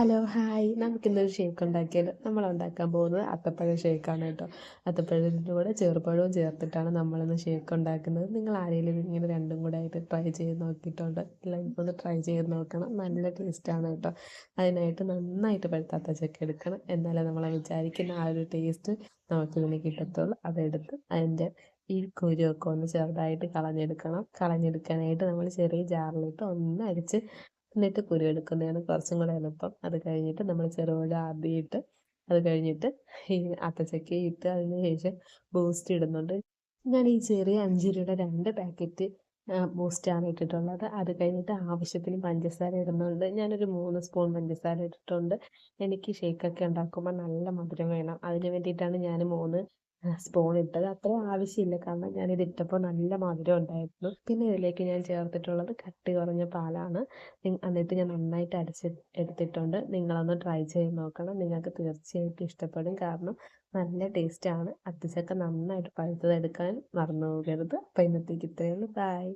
Hello hi. നമുക്കിന്നൊരു shake ഉണ്ടാക്കിയാലോ? നമ്മൾ ഉണ്ടാക്കാൻ പോകുന്നത് അത്തപ്പഴ ഷേക്കാണ് കേട്ടോ. അത്തപ്പഴത്തിന്റെ കൂടെ ചെറുപഴവും ചേർത്തിട്ടാണ് നമ്മളിന്ന് ഷേക്ക് ഉണ്ടാക്കുന്നത്. നിങ്ങൾ ആരെങ്കിലും ഇങ്ങനെ രണ്ടും കൂടെ ആയിട്ട് ട്രൈ ചെയ്ത് നോക്കിയിട്ടുണ്ട്? എല്ലാവർക്കും ഒന്ന് ട്രൈ ചെയ്ത് നോക്കണം. നല്ല ടേസ്റ്റാണ് കേട്ടോ. അതിനായിട്ട് നന്നായിട്ട് പഴുത്താത്ത ചക്ക എടുക്കണം. എന്നാലേ നമ്മൾ വിചാരിക്കുന്ന ആ ഒരു ടേസ്റ്റ് നമുക്കിതിന് കിട്ടത്തുള്ളൂ. അതെടുത്ത് അതിന്റെ ഈ കുരുവൊക്കെ ഒന്ന് ചെറുതായിട്ട് കളഞ്ഞെടുക്കണം. കളഞ്ഞെടുക്കാനായിട്ട് നമ്മൾ ചെറിയ ജാറിലിട്ട് ഒന്ന് അരിച്ച് എന്നിട്ട് കുരു എടുക്കുന്നതാണ് കുറച്ചും കൂടെ എളുപ്പം. അത് കഴിഞ്ഞിട്ട് നമ്മൾ ചെറുപഴം ആദ്യമായിട്ട് അത് കഴിഞ്ഞിട്ട് ഈ അത്തച്ചക്ക ഇട്ട് അതിന് ശേഷം ബൂസ്റ്റ് ഇടുന്നുണ്ട്. ഞാൻ ഈ ചെറിയ അഞ്ചിരിയുടെ രണ്ട് പാക്കറ്റ് ബൂസ്റ്റാണ് ഇട്ടിട്ടുള്ളത്. അത് കഴിഞ്ഞിട്ട് ആവശ്യത്തിന് പഞ്ചസാര ഇടുന്നുണ്ട്. ഞാനൊരു മൂന്ന് സ്പൂൺ പഞ്ചസാര ഇട്ടിട്ടുണ്ട്. എനിക്ക് ഷേക്കൊക്കെ ഉണ്ടാക്കുമ്പോൾ നല്ല മധുരം വേണം. അതിന് വേണ്ടിയിട്ടാണ് ഞാൻ മൂന്ന് സ്പൂൺ ഇട്ടത് അത്ര ആവശ്യമില്ല. കാരണം ഞാൻ ഇത് ഇട്ടപ്പോൾ നല്ല മധുരം ഉണ്ടായിരുന്നു. പിന്നെ ഇതിലേക്ക് ഞാൻ ചേർത്തിട്ടുള്ളത് കട്ടി കുറഞ്ഞ പാലാണ്. എന്നിട്ട് ഞാൻ നന്നായിട്ട് അരച്ച് എടുത്തിട്ടുണ്ട്. നിങ്ങളൊന്ന് ട്രൈ ചെയ്ത് നോക്കണം. നിങ്ങൾക്ക് തീർച്ചയായിട്ടും ഇഷ്ടപ്പെടും. കാരണം നല്ല ടേസ്റ്റാണ് അത്തിച്ചക്ക നന്നായിട്ട് പഴുത്തതെടുക്കാൻ മറന്നു പോകരുത്. അപ്പോൾ ഇന്നത്തേക്ക് ഇത്രയേ ഉള്ളൂ. ബൈ